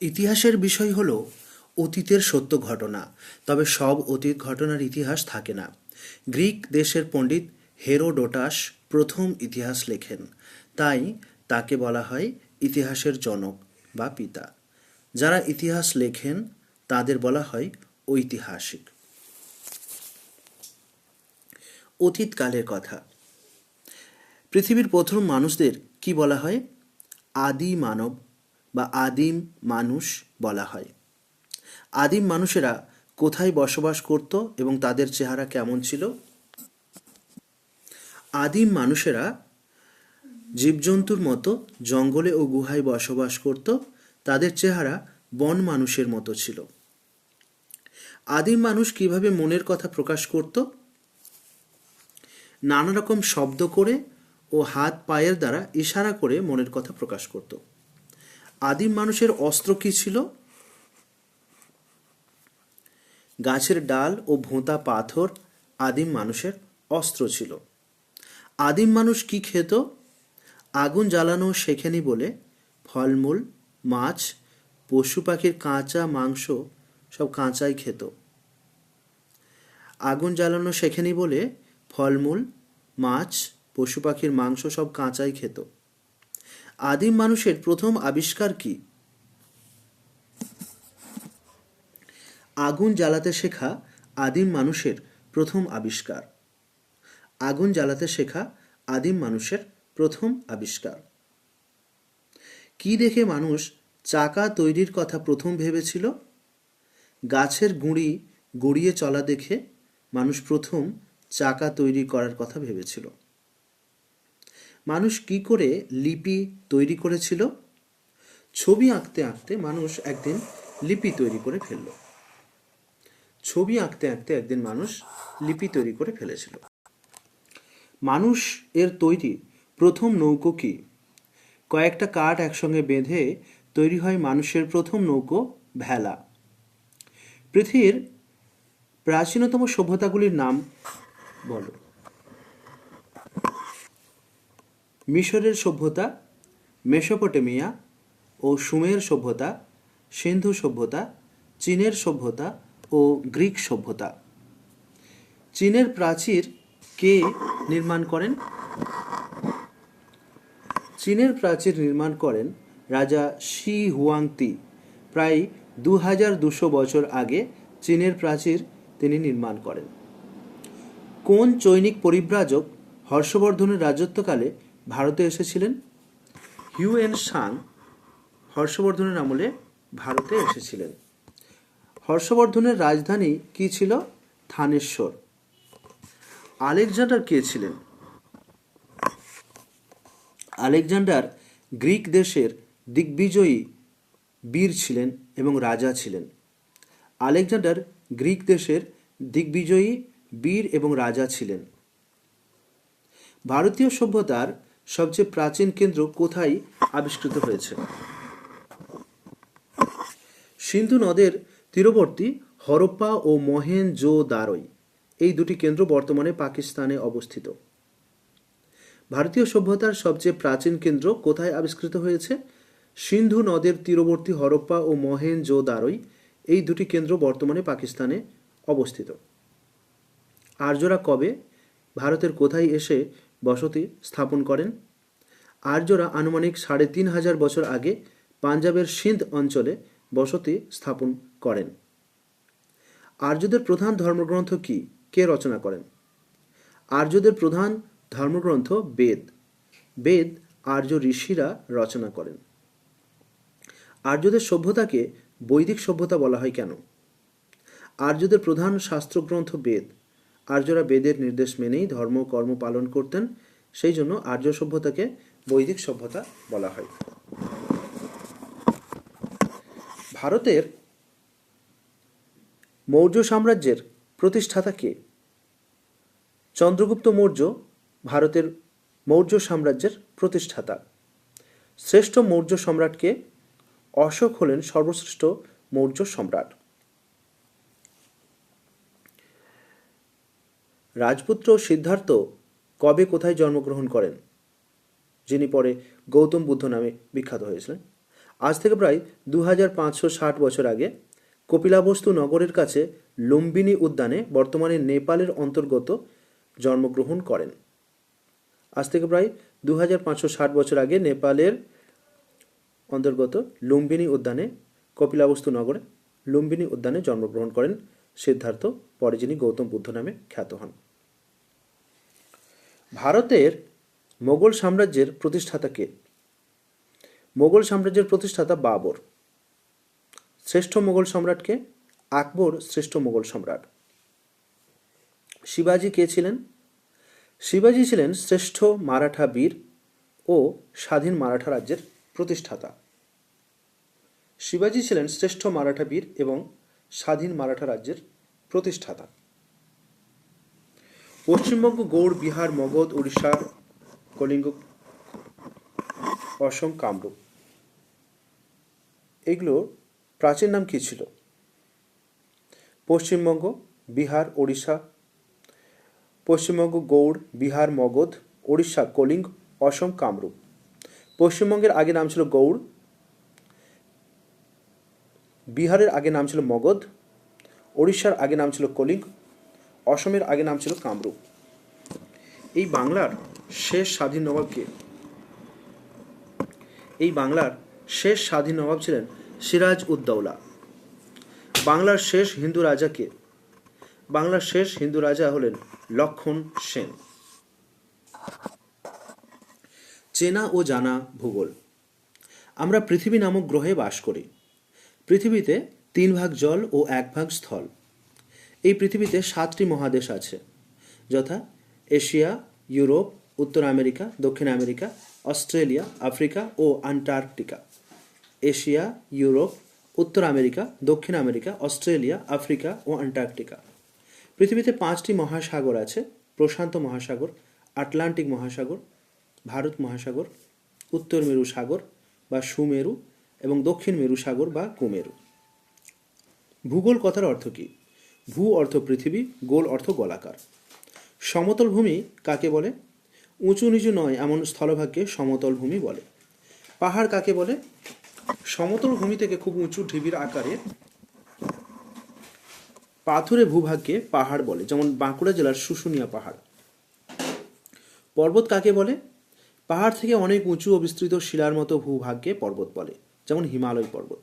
ইতিহাসের বিষয় হল, অতীতের সত্য ঘটনা। তবে সব অতীত ঘটনার ইতিহাস থাকে না। গ্রিক দেশের পণ্ডিত হেরোডোটাস প্রথম ইতিহাস লেখেন। তাই তাকে বলা হয় ইতিহাসের জনক বা পিতা। যারা ইতিহাস লেখেন, তাদের বলা হয় ঐতিহাসিক। অতীতকালের কথা। পৃথিবীর প্রথম মানুষদের কি বলা হয়? আদি মানব বা আদিম মানুষ বলা হয়। আদিম মানুষেরা কোথায় বসবাস করত এবং তাদের চেহারা কেমন ছিল? আদিম মানুষেরা জীবজন্তুর মতো জঙ্গলে ও গুহায় বসবাস করত, তাদের চেহারা বন মানুষের মতো ছিল। আদিম মানুষ কীভাবে মনের কথা প্রকাশ করত? নানা রকম শব্দ করে ও হাত পায়ের দ্বারা ইশারা করে মনের কথা প্রকাশ করত। আদিম মানুষের অস্ত্র কি ছিল? গাছের ডাল ও ভোঁতা পাথর আদিম মানুষের অস্ত্র ছিল। আদিম মানুষ কি খেত? আগুন জ্বালানো শেখেনি বলে ফলমূল, মাছ, পশু পাখির কাঁচা মাংস সব কাঁচাই খেত। আগুন জ্বালানো শেখেনি বলে ফলমূল, মাছ, পশু পাখির মাংস সব কাঁচাই খেত। আদিম মানুষের প্রথম আবিষ্কার কি? আগুন জ্বালাতে শেখা আদিম মানুষের প্রথম আবিষ্কার। আগুন জ্বালাতে শেখা আদিম মানুষের প্রথম আবিষ্কার। কি দেখে মানুষ চাকা তৈরির কথা প্রথম ভেবেছিল? গাছের গুঁড়ি গড়িয়ে চলা দেখে মানুষ প্রথম চাকা তৈরি করার কথা ভেবেছিল। মানুষ কি করে লিপি তৈরি করেছিল? ছবি আঁকতে আঁকতে মানুষ একদিন লিপি তৈরি করে ফেলল। ছবি আঁকতে আঁকতে একদিন মানুষ লিপি তৈরি করে ফেলেছিল। মানুষ এর তৈরি প্রথম নৌকো কি? কয়েকটা কাঠ একসঙ্গে বেঁধে তৈরি হয় মানুষের প্রথম নৌকো ভেলা। পৃথিবীর প্রাচীনতম সভ্যতাগুলির নাম বলো। মিশরের সভ্যতা, মেসোপটেমিয়া ও সুমের সভ্যতা, সিন্ধু সভ্যতা, চীনের সভ্যতা ও গ্রিক সভ্যতা। চীনের প্রাচীর কে নির্মাণ করেন? চীনের প্রাচীর নির্মাণ করেন রাজা শি হুয়াংতি। প্রায় দু হাজার দুশো বছর আগে চীনের প্রাচীর তিনি নির্মাণ করেন। কোন চৈনিক পরিব্রাজক হর্ষবর্ধনের রাজত্বকালে ভারতে এসেছিলেন। হিউএন সাং হর্ষবর্ধনের আমলে ভারতে এসেছিলেন। হর্ষবর্ধনের রাজধানী কি ছিল? থানেশ্বর। আলেকজান্ডার কে ছিলেন? আলেকজান্ডার গ্রিক দেশের দিগ্বিজয়ী বীর ছিলেন এবং রাজা ছিলেন। আলেকজান্ডার গ্রিক দেশের দিগ্বিজয়ী বীর এবং রাজা ছিলেন। ভারতীয় সভ্যতার সবচেয়ে প্রাচীন কেন্দ্র কোথায় আবিষ্কৃত হয়েছে? সিন্ধু নদের তীরবর্তী হরপ্পা ও মহেন জো দারই এই দুটি কেন্দ্র বর্তমানে পাকিস্তানে অবস্থিত। ভারতীয় সভ্যতার সবচেয়ে প্রাচীন কেন্দ্র কোথায় আবিষ্কৃত হয়েছে? সিন্ধু নদের তীরবর্তী হরপ্পা ও মহেন জো দারই এই দুটি কেন্দ্র বর্তমানে পাকিস্তানে অবস্থিত। আর্যরা কবে ভারতের কোথায় এসে বসতি স্থাপন করেন। আর্যরা আনুমানিক সাড়ে তিন হাজার বছর আগে পাঞ্জাবের সিন্ধ অঞ্চলে বসতি স্থাপন করেন। আর্যদের প্রধান ধর্মগ্রন্থ কি? কে রচনা করেন? আর্যদের প্রধান ধর্মগ্রন্থ বেদ। বেদ আর্য ঋষিরা রচনা করেন। আর্যদের সভ্যতাকে বৈদিক সভ্যতা বলা হয় কেন? আর্যদের প্রধান শাস্ত্রগ্রন্থ বেদ। আর্যরা বেদের নির্দেশ মেনেই ধর্ম কর্ম পালন করতেন, সেই জন্য আর্য সভ্যতাকে বৈদিক সভ্যতা বলা হয়। ভারতের মৌর্য সাম্রাজ্যের প্রতিষ্ঠাতা কে? চন্দ্রগুপ্ত মৌর্য ভারতের মৌর্য সাম্রাজ্যের প্রতিষ্ঠাতা। শ্রেষ্ঠ মৌর্য সম্রাটকে অশোক হলেন সর্বশ্রেষ্ঠ মৌর্য সম্রাট। রাজপুত্র সিদ্ধার্থ কবে কোথায় জন্মগ্রহণ করেন? যিনি পরে গৌতম বুদ্ধ নামে বিখ্যাত হয়েছিলেন। আজ থেকে প্রায় দু হাজার পাঁচশো ষাট বছর আগে কপিলাবস্তু নগরের কাছে লুম্বিনী উদ্যানে বর্তমানে নেপালের অন্তর্গত জন্মগ্রহণ করেন। আজ থেকে প্রায় দু হাজার পাঁচশো ষাট বছর আগে নেপালের অন্তর্গত লুম্বিনী উদ্যানে কপিলাবস্তু নগরে লুম্বিনী উদ্যানে জন্মগ্রহণ করেন সিদ্ধার্থ, পরে যিনি গৌতম বুদ্ধ নামে খ্যাত হন। ভারতের মোগল সাম্রাজ্যের প্রতিষ্ঠাতা কে? মোগল সাম্রাজ্যের প্রতিষ্ঠাতা বাবর। শ্রেষ্ঠ মোগল সম্রাটকে আকবর শ্রেষ্ঠ মোগল সম্রাট। শিবাজি কে ছিলেন? শিবাজি ছিলেন শ্রেষ্ঠ মারাঠা বীর ও স্বাধীন মারাঠা রাজ্যের প্রতিষ্ঠাতা। শিবাজি ছিলেন শ্রেষ্ঠ মারাঠা বীর এবং স্বাধীন মারাঠা রাজ্যের প্রতিষ্ঠাতা। পশ্চিমবঙ্গ, গৌড়, বিহার, মগধ উড়িষ্যা কলিঙ্গ, অসম কামরূপ এগুলোর প্রাচীন নাম কী ছিল? পশ্চিমবঙ্গ, বিহার, ওড়িশা। পশ্চিমবঙ্গ, গৌড়, বিহার, মগধ, ওড়িশা, কলিঙ্গ, অসম কামরূপ পশ্চিমবঙ্গের আগে নাম ছিল গৌড়। বিহারের আগে নাম ছিল মগধ। ওড়িশার আগে নাম ছিল কলিঙ্গ। অসমের আগে নাম ছিল কামরূপ। এই বাংলার শেষ স্বাধীন নবাব কে? এই বাংলার শেষ স্বাধীন নবাব ছিলেন সিরাজ উদ্দৌলা। বাংলার শেষ হিন্দু রাজা কে? বাংলার শেষ হিন্দু রাজা হলেন লক্ষণ সেন। চেনা ও জানা ভূগোল। আমরা পৃথিবী নামক গ্রহে বাস করি। পৃথিবীতে তিন ভাগ জল ও এক ভাগ স্থল। এই পৃথিবীতে সাতটি মহাদেশ আছে। যথা এশিয়া, ইউরোপ, উত্তর আমেরিকা, দক্ষিণ আমেরিকা, অস্ট্রেলিয়া, আফ্রিকা ও আন্টার্কটিকা। এশিয়া, ইউরোপ, উত্তর আমেরিকা, দক্ষিণ আমেরিকা, অস্ট্রেলিয়া, আফ্রিকা ও আন্টার্কটিকা। পৃথিবীতে পাঁচটি মহাসাগর আছে। প্রশান্ত মহাসাগর, আটলান্টিক মহাসাগর, ভারত মহাসাগর, উত্তর মেরু সাগর বা সুমেরু এবং দক্ষিণ মেরু সাগর বা কুমেরু। ভূগোল কথার অর্থ কী? ভূ অর্থ পৃথিবী, গোল অর্থ গোলাকার। সমতল ভূমি কাকে বলে? উঁচু নিচু নয়, এমন স্থলভাগকে সমতল ভূমি বলে। পাহাড় কাকে বলে? সমতল ভূমি থেকে খুব উঁচু ঢিবির আকারে পাথুরে ভূভাগকে পাহাড় বলে, যেমন বাঁকুড়া জেলার শুশুনিয়া পাহাড়। পর্বত কাকে বলে? পাহাড় থেকে অনেক উঁচু ও বিস্তৃত শিলার মতো ভূভাগকে পর্বত বলে, যেমন হিমালয় পর্বত।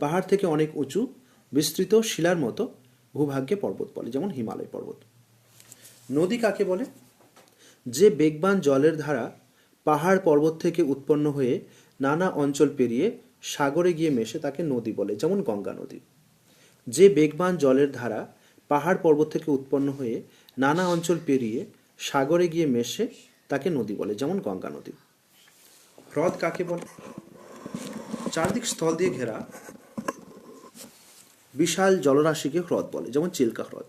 পাহাড় থেকে অনেক উঁচু বিস্তৃত শিলার মতো ভূভাগকে পর্বত বলে, যেমন হিমালয় পর্বত। নদী কাকে বলে? যে বেগবান জলের ধারা পাহাড় পর্বত থেকে উৎপন্ন হয়ে নানা অঞ্চল পেরিয়ে সাগরে গিয়ে মেশে তাকে নদী বলে, যেমন গঙ্গা নদী। যে বেগবান জলের ধারা পাহাড় পর্বত থেকে উৎপন্ন হয়ে নানা অঞ্চল পেরিয়ে সাগরে গিয়ে মেশে তাকে নদী বলে, যেমন গঙ্গা নদী। হ্রদ কাকে বলে? চারদিক স্থল দিয়ে ঘেরা বিশাল জলরাশিকে হ্রদ বলে, যেমন চিল্কা হ্রদ।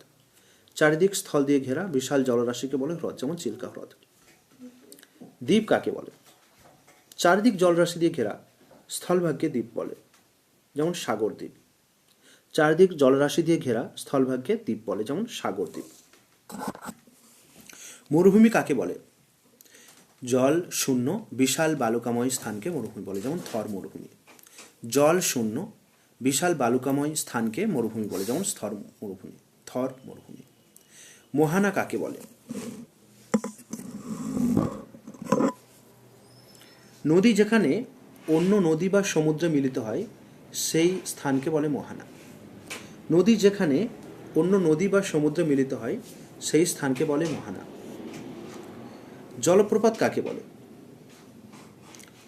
চারিদিক স্থল দিয়ে ঘেরা বিশাল জলরাশিকে বলে হ্রদ, যেমন চিল্কা হ্রদ। দ্বীপ কাকে বলে? চারিদিক জলরাশি দিয়ে ঘেরা স্থলভাগকে দ্বীপ বলে, যেমন সাগর দ্বীপ। চারিদিক জলরাশি দিয়ে ঘেরা স্থলভাগকে দ্বীপ বলে, যেমন সাগর দ্বীপ। মরুভূমি কাকে বলে? জল শূন্য বিশাল বালুকাময় স্থানকে মরুভূমি বলে, যেমন থর মরুভূমি। জল শূন্য বিশাল বালুকাময় স্থানকে মরুভূমি বলে, যেমন স্থর মরুভূমি, থর মরুভূমি। মোহানা কাকে বলে? নদী যেখানে অন্য নদী বা সমুদ্রে মিলিত হয়, সেই স্থানকে বলে মোহানা। নদী যেখানে অন্য নদী বা সমুদ্রে মিলিত হয়, সেই স্থানকে বলে মোহানা। জলপ্রপাত কাকে বলে?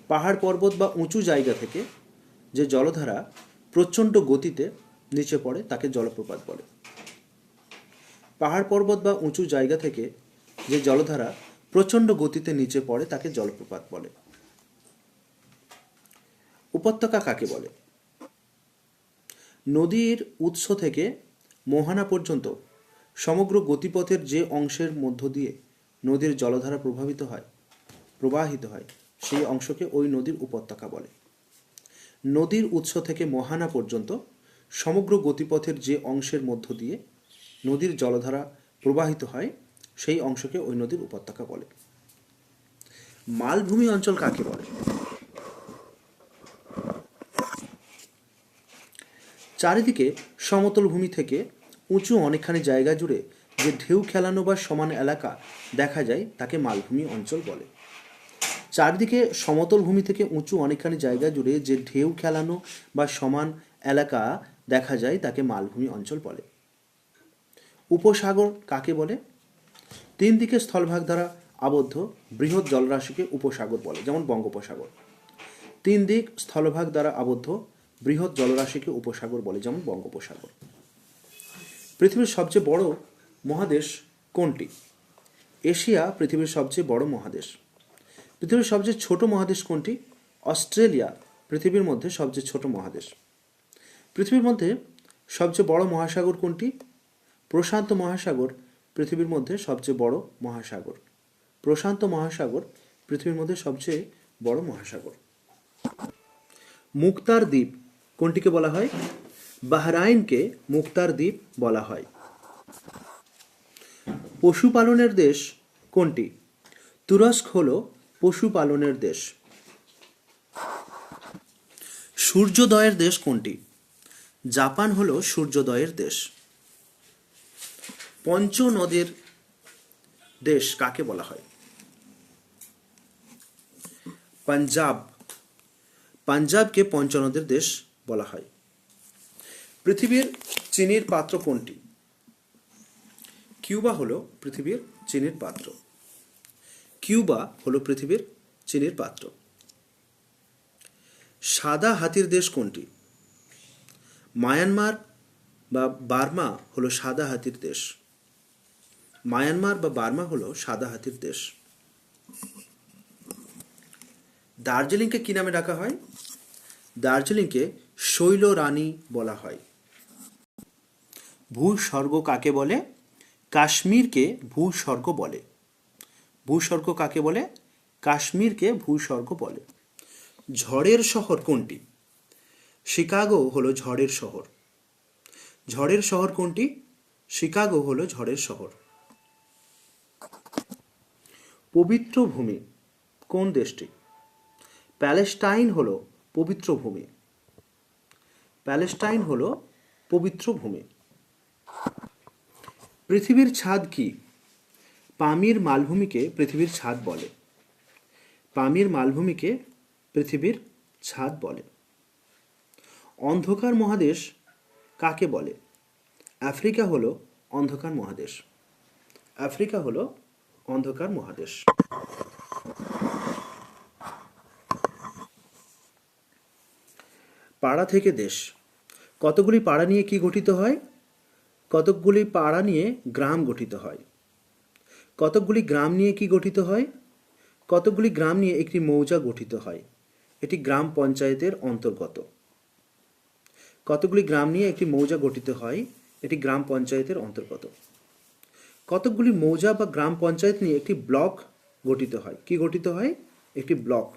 পাহাড় পর্বত বা উঁচু জায়গা থেকে যে জলধারা প্রচণ্ড গতিতে নিচে পড়ে, তাকে জলপ্রপাত বলে। পাহাড় পর্বত বা উঁচু জায়গা থেকে যে জলধারা প্রচণ্ড গতিতে নিচে পড়ে, তাকে জলপ্রপাত বলে। উপত্যকা কাকে বলে? নদীর উৎস থেকে মোহানা পর্যন্ত সমগ্র গতিপথের যে অংশের মধ্য দিয়ে নদীর জলধারা প্রভাবিত হয়, প্রবাহিত হয়, সেই অংশকে ওই নদীর উপত্যকা বলে। নদীর উৎস থেকে মহানা পর্যন্ত সমগ্র গতিপথের যে অংশের মধ্য দিয়ে নদীর জলধারা প্রবাহিত হয়, সেই অংশকে ওই নদীর উপত্যকা বলে। মালভূমি অঞ্চল কাকে বলে? চারিদিকে সমতল ভূমি থেকে উঁচু অনেকখানি জায়গা জুড়ে যে ঢেউ খেলানো বা সমান এলাকা দেখা যায়, তাকে মালভূমি অঞ্চল বলে। চারদিকে সমতল ভূমি থেকে উঁচু অনেকখানি জায়গা জুড়ে যে ঢেউ খেলানো বা সমান এলাকা দেখা যায়, তাকে মালভূমি অঞ্চল বলে। উপসাগর কাকে বলে? তিন দিকে স্থলভাগ দ্বারা আবদ্ধ বৃহৎ জলরাশিকে উপসাগর বলে, যেমন বঙ্গোপসাগর। তিন দিক স্থলভাগ দ্বারা আবদ্ধ বৃহৎ জলরাশিকে উপসাগর বলে, যেমন বঙ্গোপসাগর। পৃথিবীর সবচেয়ে বড় মহাদেশ কোনটি? এশিয়া পৃথিবীর সবচেয়ে বড় মহাদেশ। পৃথিবীর সবচেয়ে ছোট মহাদেশ কোনটি? অস্ট্রেলিয়া, পৃথিবীর মধ্যে সবচেয়ে ছোট মহাদেশ। পৃথিবীর মধ্যে সবচেয়ে বড় মহাসাগর কোনটি? প্রশান্ত মহাসাগর, পৃথিবীর মধ্যে সবচেয়ে বড় মহাসাগর। প্রশান্ত মহাসাগর, পৃথিবীর মধ্যে সবচেয়ে বড় মহাসাগর। মুক্তার দ্বীপ কোনটিকে বলা হয়? বাহরাইনকে মুক্তার দ্বীপ বলা হয়। পশুপালনের দেশ কোনটি? তুরস্ক হল পশুপালনের দেশ। সূর্যোদয়ের দেশ কোনটি? জাপান হল সূর্যোদয়ের দেশ। পঞ্চ নদের দেশ কাকে বলা হয়? পাঞ্জাব। পাঞ্জাবকে পঞ্চনদের দেশ বলা হয়। পৃথিবীর চিনির পাত্র কোনটি? কিউবা হলো পৃথিবীর চিনির পাত্র। কিউবা হলো পৃথিবীর চিনির পাত্র। সাদা হাতির দেশ কোনটি? মায়ানমার বা বার্মা হলো সাদা হাতির দেশ। মায়ানমার বা বার্মা হলো সাদা হাতির দেশ। দার্জিলিংকে কি নামে ডাকা হয়? দার্জিলিংকে শৈল রানী বলা হয়। ভূস্বর্গ কাকে বলে? কাশ্মীরকে ভূস্বর্গ বলে। ভূস্বর্গ কাকে বলে? কাশ্মীরকে ভূস্বর্গ বলে। ঝড়ের শহর কোনটি? শিকাগো হলো ঝড়ের শহর। ঝড়ের শহর কোনটি? শিকাগো হলো ঝড়ের শহর। পবিত্র ভূমি কোন দেশটি? প্যালেস্টাইন হলো পবিত্র ভূমি। প্যালেস্টাইন হলো পবিত্র ভূমি। পৃথিবীর ছাদ কি? পামির মালভূমিকে পৃথিবীর ছাদ বলে। পামির মালভূমিকে পৃথিবীর ছাদ বলে। অন্ধকার মহাদেশ কাকে বলে? আফ্রিকা হলো অন্ধকার মহাদেশ। আফ্রিকা হলো অন্ধকার মহাদেশ। পাড়া থেকে দেশ। কতগুলি পাড়া নিয়ে কি গঠিত হয়? কতকগুলি পাড়া নিয়ে গ্রাম গঠিত হয়। কতকগুলি গ্রাম নিয়ে কি গঠিত হয়? কতকগুলি গ্রাম নিয়ে একটি মৌজা গঠিত হয়? এটি গ্রাম পঞ্চায়েতের অন্তর্গত। কতগুলি গ্রাম নিয়ে একটি মৌজা গঠিত হয়? এটি গ্রাম পঞ্চায়েতের অন্তর্গত। কতকগুলি মৌজা বা গ্রাম পঞ্চায়েত নিয়ে একটি ব্লক গঠিত হয়? কি গঠিত হয়? একটি ব্লক।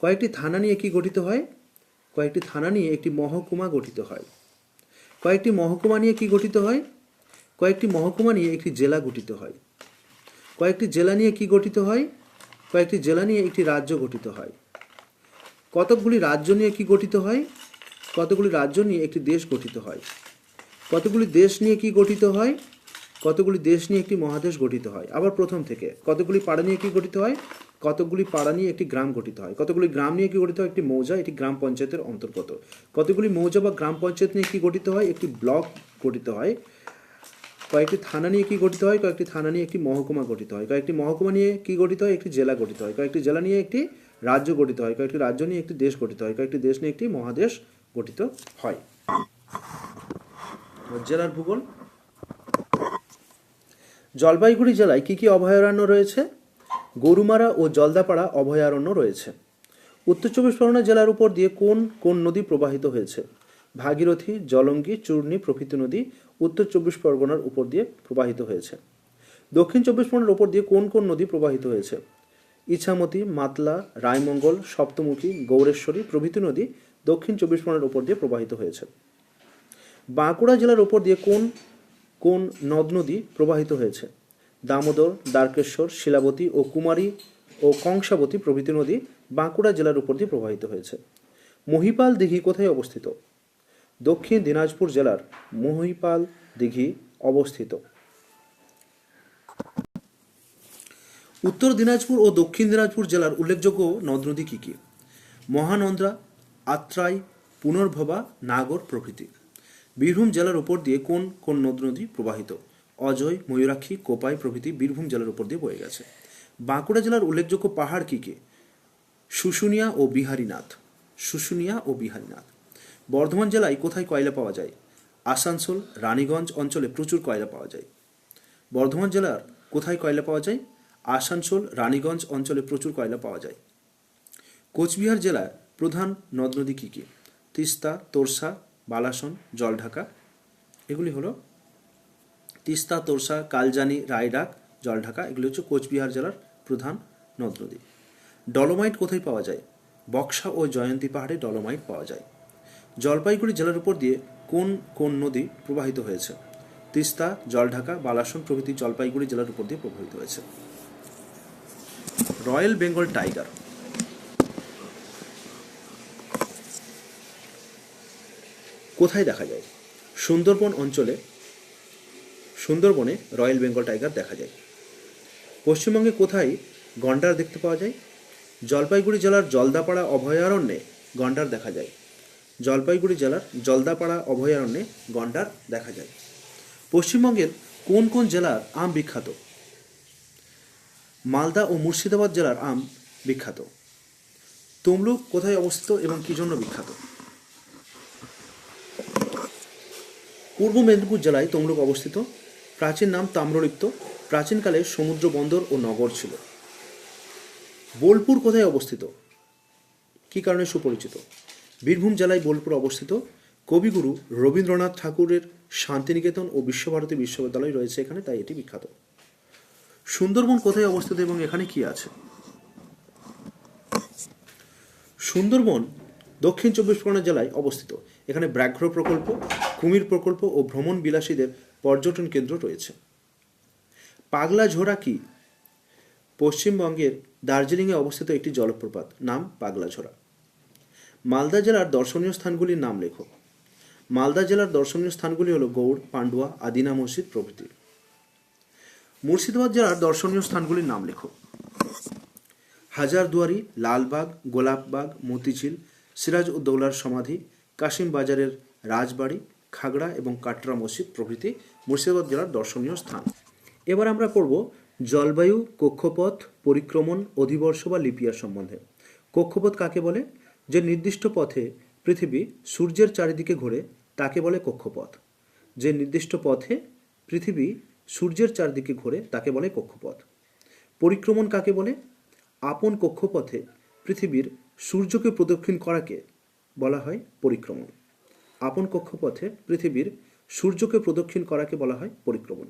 কয়েকটি থানা নিয়ে কি গঠিত হয়? কয়েকটি থানা নিয়ে একটি মহকুমা গঠিত হয়। কয়েকটি মহকুমা নিয়ে কি গঠিত হয়? কয়েকটি মহকুমা নিয়ে একটি জেলা গঠিত হয়। কয়েকটি জেলা নিয়ে কি গঠিত হয়? কয়েকটি জেলা নিয়ে একটি রাজ্য গঠিত হয়। কতকগুলি রাজ্য নিয়ে কি গঠিত হয়? কতগুলি রাজ্য নিয়ে একটি দেশ গঠিত হয়। কতগুলি দেশ নিয়ে কি গঠিত হয়? কতগুলি দেশ নিয়ে একটি মহাদেশ গঠিত হয়। আবার প্রথম থেকে কতগুলি পাড়া নিয়ে কি গঠিত হয়? কতগুলি পাড়া নিয়ে একটি গ্রাম গঠিত হয়। কতগুলি গ্রাম নিয়ে কি গঠিত হয়? একটি মৌজা, এটি গ্রাম পঞ্চায়েতের অন্তর্গত। কতগুলি মৌজা বা গ্রাম পঞ্চায়েত নিয়ে কি গঠিত হয়? একটি ব্লক গঠিত হয়। কয়েকটি থানা নিয়ে কি গঠিত হয়, কয়েকটি থানা নিয়ে একটি মহকুমা গঠিত হয়। কয়েকটি মহকুমা নিয়ে কি গঠিত হয়, একটি জেলা গঠিত হয়। কয়েকটি জেলা নিয়ে একটি রাজ্য গঠিত হয়। কয়েকটি রাজ্য নিয়ে একটি দেশ গঠিত হয়। কয়েকটি দেশ নিয়ে একটি মহাদেশ গঠিত হয়। জেলার ভূগোল। জলপাইগুড়ি জেলায় কি কি অভয়ারণ্য রয়েছে? গরুমারা ও জলদাপাড়া অভয়ারণ্য রয়েছে। উত্তর চব্বিশ পরগনা জেলার উপর দিয়ে কোন কোন নদী প্রবাহিত হয়েছে? ভাগীরথী, জলঙ্গি, চূর্ণী প্রভৃতি নদী উত্তর চব্বিশ পরগনার উপর দিয়ে প্রবাহিত হয়েছে। দক্ষিণ চব্বিশ পরগনার উপর দিয়ে কোন কোন নদী প্রবাহিত হয়েছে? ইছামতি, মাতলা, রায়মঙ্গল, সপ্তমুখী, গৌরেশ্বরী প্রভৃতি নদী দক্ষিণ চব্বিশ পরগনার উপর দিয়ে প্রবাহিত হয়েছে। বাঁকুড়া জেলার উপর দিয়ে কোন কোন নদ নদী প্রবাহিত হয়েছে? দামোদর, দ্বারকেশ্বর, শিলাবতী ও কুমারী ও কংসাবতী প্রভৃতি নদী বাঁকুড়া জেলার উপর দিয়ে প্রবাহিত হয়েছে। মহিপাল দিঘি কোথায় অবস্থিত? দক্ষিণ দিনাজপুর জেলার মহিপাল দিঘি অবস্থিত। উত্তর দিনাজপুর ও দক্ষিণ দিনাজপুর জেলার উল্লেখযোগ্য নদ নদী কী কী? মহানন্দ্রা, আত্রাই, পুনর্ভবা, নাগর প্রভৃতি। বীরভূম জেলার উপর দিয়ে কোন কোন নদ নদী প্রবাহিত? অজয়, ময়ূরাক্ষী, কোপাই প্রভৃতি বীরভূম জেলার উপর দিয়ে বয়ে গেছে। বাঁকুড়া জেলার উল্লেখযোগ্য পাহাড় কী কী? শুশুনিয়া ও বিহারীনাথ। শুশুনিয়া ও বিহারীনাথ। বর্ধমান জেলায় কোথায় কয়লা পাওয়া যায়? আসানসোল, রানীগঞ্জ অঞ্চলে প্রচুর কয়লা পাওয়া যায়। বর্ধমান জেলার কোথায় কয়লা পাওয়া যায়? আসানসোল, রানীগঞ্জ অঞ্চলে প্রচুর কয়লা পাওয়া যায়। কোচবিহার জেলার প্রধান নদ নদী কী কী? তিস্তা, তোরসা, বালাসন, জলঢাকা। এগুলি হলো তিস্তা, তোরসা, কালজানি, রায়ডাক, জলঢাকা। এগুলি হচ্ছে কোচবিহার জেলার প্রধান নদ নদী। ডলোমাইট কোথায় পাওয়া যায়? বক্সা ও জয়ন্তী পাহাড়ে ডলোমাইট পাওয়া যায়। জলপাইগুড়ি জেলার উপর দিয়ে কোন কোন নদী প্রবাহিত হয়েছে? তিস্তা, জলঢাকা, বালাসন প্রভৃতি জলপাইগুড়ি জেলার উপর দিয়ে প্রবাহিত হয়েছে। Royal Bengal tiger. কোথায় দেখা যায়? সুন্দরবন অঞ্চলে, সুন্দরবনে রয়্যাল বেঙ্গল টাইগার দেখা যায়। পশ্চিমবঙ্গে কোথায় গন্ডার দেখতে পাওয়া যায়? জলপাইগুড়ি জেলার জলদাপাড়া অভয়ারণ্যে গন্ডার দেখা যায়। জলপাইগুড়ি জেলার জলদাপাড়া অভয়ারণ্যে গন্ডার দেখা যায়। পশ্চিমবঙ্গের কোন কোন জেলার আম বিখ্যাত? মালদা ও মুর্শিদাবাদ জেলার আম বিখ্যাত। তমলুক কোথায় অবস্থিত এবং কী জন্য বিখ্যাত? পূর্ব মেদিনীপুর জেলায় তমলুক অবস্থিত। প্রাচীন নাম তাম্রলিপ্ত। প্রাচীনকালে সমুদ্র বন্দর ও নগর ছিল। বোলপুর কোথায় অবস্থিত? কী কারণে সুপরিচিত? বীরভূম জেলায় বোলপুর অবস্থিত কবিগুরু রবীন্দ্রনাথ ঠাকুরের শান্তিনিকেতন ও বিশ্বভারতী বিশ্ববিদ্যালয় রয়েছে এখানে, তাই এটি বিখ্যাত। সুন্দরবন কোথায় অবস্থিত এবং এখানে কি আছে? সুন্দরবন দক্ষিণ চব্বিশ পরগনা জেলায় অবস্থিত। এখানে ব্যাঘ্র প্রকল্প, কুমির প্রকল্প ও ভ্রমণ বিলাসীদের পর্যটন কেন্দ্র রয়েছে। পাগলা ঝোড়া কি? পশ্চিমবঙ্গের দার্জিলিংয়ে অবস্থিত একটি জলপ্রপাত, নাম পাগলাঝোড়া মালদা জেলার দর্শনীয় স্থানগুলির নাম লেখো। মালদা জেলার দর্শনীয় স্থানগুলি হলো গৌড়, পান্ডুয়া, আদিনা মসজিদ প্রভৃতি। মুর্শিদাবাদ জেলার দর্শনীয় স্থানগুলির নাম লেখো। হাজারদুয়ারি, লালবাগ, গোলাপবাগ, মতিঝিল সিরাজ উদ্দৌলার সমাধি কাশিম বাজারের রাজবাড়ি, খাগড়া এবং কাটরা মসজিদ প্রভৃতি মুর্শিদাবাদ জেলার দর্শনীয় স্থান। এবার আমরা পড়ব জলবায়ু, কক্ষপথ, পরিক্রমণ, অধিবর্ষ বা লিপিয়ার সম্বন্ধে। কক্ষপথ কাকে বলে? যে নির্দিষ্ট পথে পৃথিবী সূর্যের চারিদিকে ঘোরে, তাকে বলে কক্ষপথ। যে নির্দিষ্ট পথে পৃথিবী সূর্যের চারদিকে ঘোরে, তাকে বলে কক্ষপথ। পরিক্রমণ কাকে বলে? আপন কক্ষপথে পৃথিবীর সূর্যকে প্রদক্ষিণ করাকে বলা হয় পরিক্রমণ। আপন কক্ষপথে পৃথিবীর সূর্যকে প্রদক্ষিণ করাকে বলা হয় পরিক্রমণ।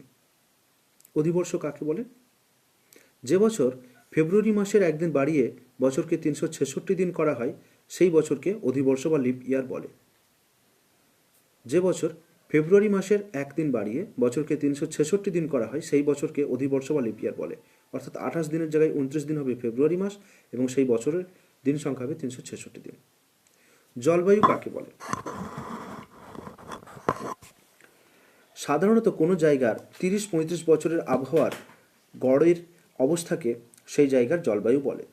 অধিবর্ষ কাকে বলে? যে বছর ফেব্রুয়ারি মাসের একদিন বাড়িয়ে বছরকে তিনশো ছেষট্টি দিন করা হয় সেই বছরকে অধিবর্ষ বা লিপ ইয়ার বলে। যে বছর ফেব্রুয়ারি মাসের একদিন বাড়িয়ে বছরকে তিনশো ছেষট্টি দিন করা হয়, সেই বছরকে অধিবর্ষ বা লিপ ইয়ার বলে। অর্থাৎ আঠাশ দিনের জায়গায় উনত্রিশ দিন হবে ফেব্রুয়ারি মাস এবং সেই বছরের দিন সংখ্যা হবে তিনশো ছেষট্টি দিন। জলবায়ু কাকে বলে? সাধারণত কোনো জায়গার তিরিশ পঁয়ত্রিশ বছরের আবহাওয়ার গড়ের অবস্থাকে সেই জায়গার জলবায়ু বলে।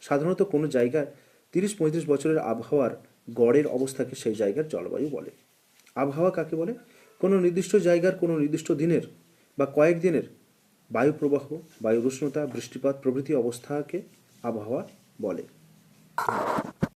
সাধারণত কোনো জায়গার তিরিশ পঁয়ত্রিশ বছরের আবহাওয়ার গড়ের অবস্থাকে সেই জায়গার জলবায়ু বলে। আবহাওয়া কাকে বলে? কোনো নির্দিষ্ট জায়গার কোনো নির্দিষ্ট দিনের বা কয়েক দিনের বায়ু প্রবাহ বায়ুর উষ্ণতা, বৃষ্টিপাত প্রভৃতি অবস্থাকে আবহাওয়া বলে।